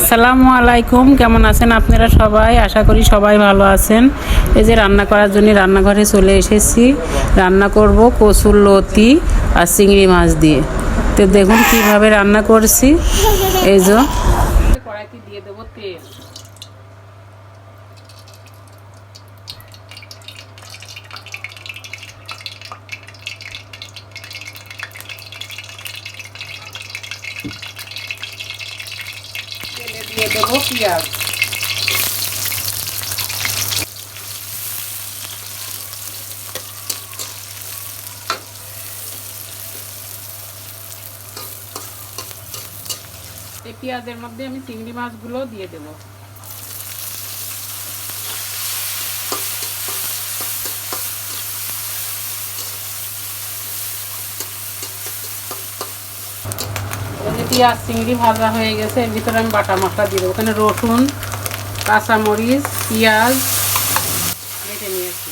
আসসালামু আলাইকুম, কেমন আছেন আপনারা সবাই? আশা করি সবাই ভালো আছেন। এই যে রান্না করার জন্য রান্নাঘরে চলে এসেছি। রান্না করব কচুর লতি আর চিংড়ি মাছ দিয়ে। তো দেখুন কীভাবে রান্না করছি। এই যে কড়াইতে দিয়ে দেবো তেল। দেবো পেঁয়াজ। পেঁয়াজের মধ্যে আমি চিংড়ি মাছগুলো দিয়ে দেব। পেঁয়াজ চিংড়ি ভাজা হয়ে গেছে। এর ভিতরে আমি বাটা মশলা দিয়ে দেবো। ওখানে রসুন, কাঁচামরিচ, পেঁয়াজ বেটে নিয়েছি।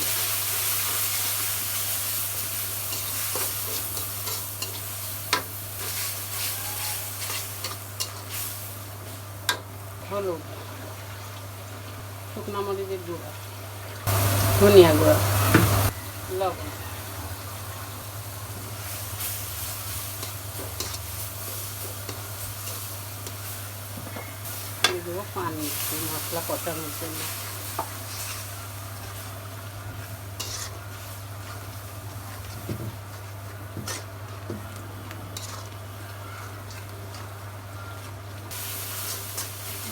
হলুদ, শুকনো মরিচের গুঁড়া, ধনিয়া গুঁড়া, লবণ দিয়ে দেবো পানি একটু মশলা কষানোর জন্য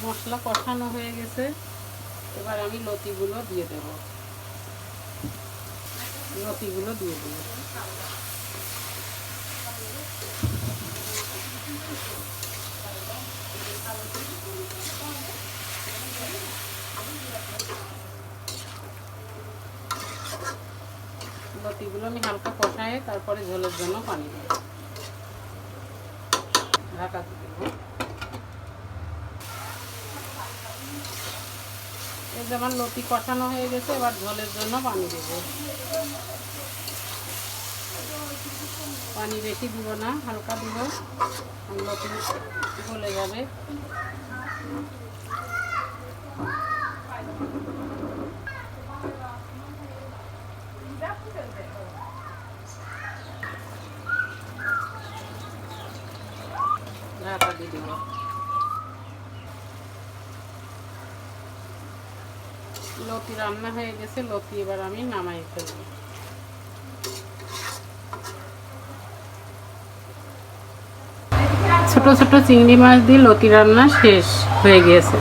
মশলা কষানো হয়ে গেছে। এবার আমি লতিগুলো দিয়ে দেব। লতিগুলো দিয়ে দেবো। লতিগুলো আমি হালকা কষায় তারপরে ঝোলের জন্য পানি দেবো। ঢাকা দেবো। যেমন লতি কষানো হয়ে গেছে, এবার ঝোলের জন্য পানি দেব। পানি বেশি দিব না, হালকা দিব। লতি গলে যাবে। লতি রান্না হয়ে গেছে লতি এবার আমি নামাই ফেলব ছোট ছোট চিংড়ি মাছ দিয়ে লতি রান্না শেষ হয়ে গিয়েছে।